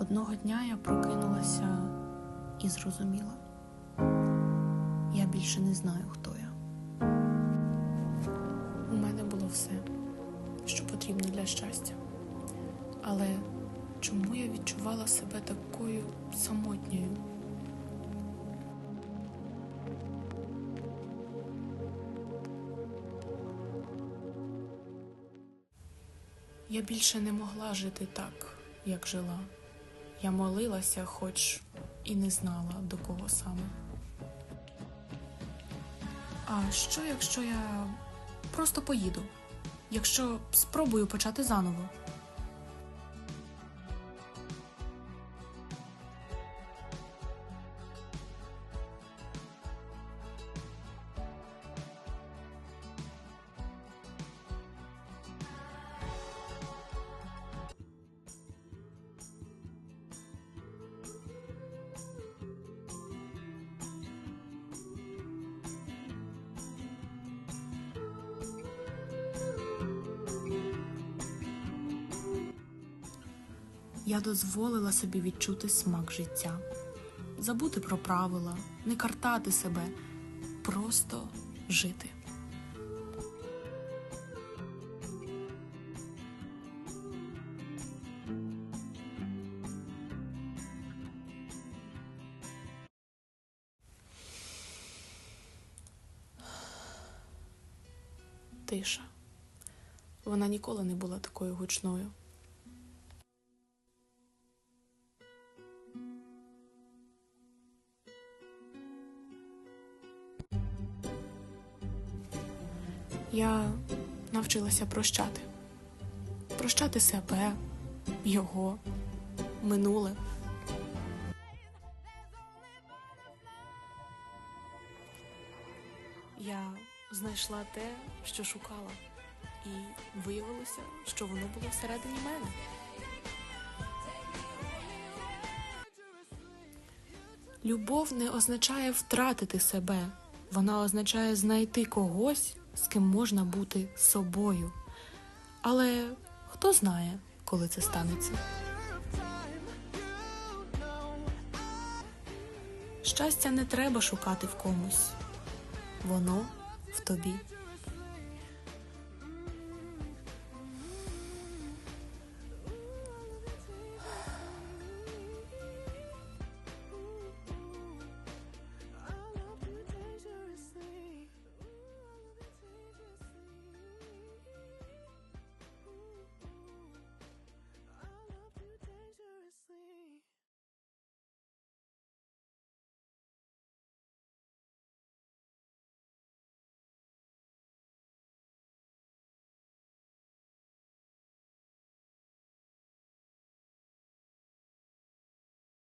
Одного дня я прокинулася і зрозуміла. Я більше не знаю, хто я. У мене було все, що потрібно для щастя. Але чому я відчувала себе такою самотньою? Я більше не могла жити так, як жила. Я молилася, хоч і не знала до кого саме. А що, якщо я просто поїду? Якщо спробую почати заново? Я дозволила собі відчути смак життя, забути про правила, не картати себе, просто жити. Тиша. Вона ніколи не була такою гучною. Я навчилася прощати. Прощати себе, його, минуле. Я знайшла те, що шукала, і виявилося, що воно було всередині мене. Любов не означає втратити себе, вона означає знайти когось, з ким можна бути собою. Але хто знає, коли це станеться? Щастя не треба шукати в комусь, воно в тобі.